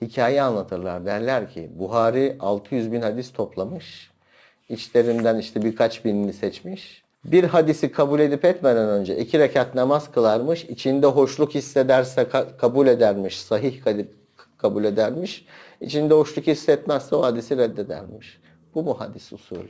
hikaye anlatırlar. Derler ki Buhari 600 bin hadis toplamış. İçlerinden işte birkaç binini seçmiş. Bir hadisi kabul edip etmeden önce iki rekat namaz kılarmış. İçinde hoşluk hissederse ka- kabul edermiş. Sahih kabul edermiş. İçinde hoşluk hissetmezse o hadisi reddedermiş. Bu mu hadis usulü?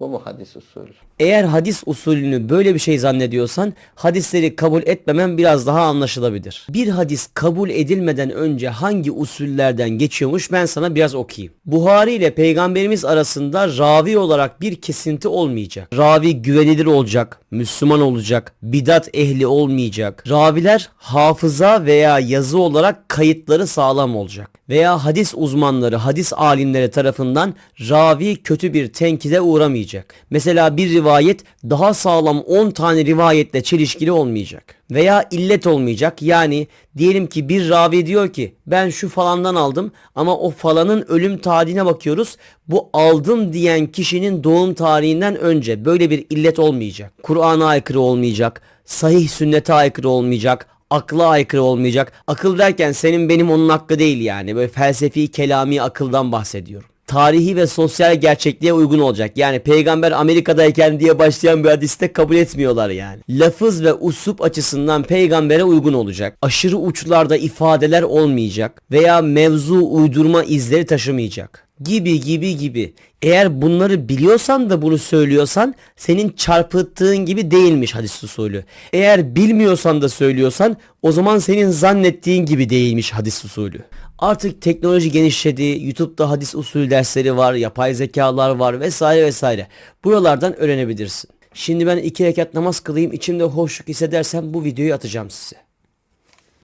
Bu mu hadis usulü? Eğer hadis usulünü böyle bir şey zannediyorsan hadisleri kabul etmemen biraz daha anlaşılabilir. Bir hadis kabul edilmeden önce hangi usullerden geçiyormuş ben sana biraz okuyayım. Buhari ile peygamberimiz arasında ravi olarak bir kesinti olmayacak. Ravi güvenilir olacak, Müslüman olacak, bidat ehli olmayacak. Raviler hafıza veya yazı olarak kayıtları sağlam olacak. Veya hadis uzmanları, hadis alimleri tarafından ravi kötü bir tenkide uğramayacak. Mesela bir rivayet daha sağlam 10 tane rivayetle çelişkili olmayacak. Veya illet olmayacak. Yani diyelim ki bir ravi diyor ki ben şu falandan aldım ama o falanın ölüm tarihine bakıyoruz. Bu aldım diyen kişinin doğum tarihinden önce böyle bir illet olmayacak. Kur'an'a aykırı olmayacak. Sahih sünnete aykırı olmayacak akla aykırı olmayacak. Akıl derken senin benim onun hakkı değil yani. Böyle felsefi kelami akıldan bahsediyorum. Tarihi ve sosyal gerçekliğe uygun olacak. Yani peygamber Amerika'dayken diye başlayan bir hadiste kabul etmiyorlar yani. Lafız ve usup açısından peygambere uygun olacak. Aşırı uçlarda ifadeler olmayacak veya mevzu uydurma izleri taşımayacak. Gibi gibi gibi. Eğer bunları biliyorsan da bunu söylüyorsan senin çarpıttığın gibi değilmiş hadis usulü. Eğer bilmiyorsan da söylüyorsan o zaman senin zannettiğin gibi değilmiş hadis usulü. Artık teknoloji genişledi. YouTube'da hadis usulü dersleri var, yapay zekalar var vesaire vesaire. Buralardan öğrenebilirsin. Şimdi ben iki rekat namaz kılayım içimde hoşluk hissedersem bu videoyu atacağım size.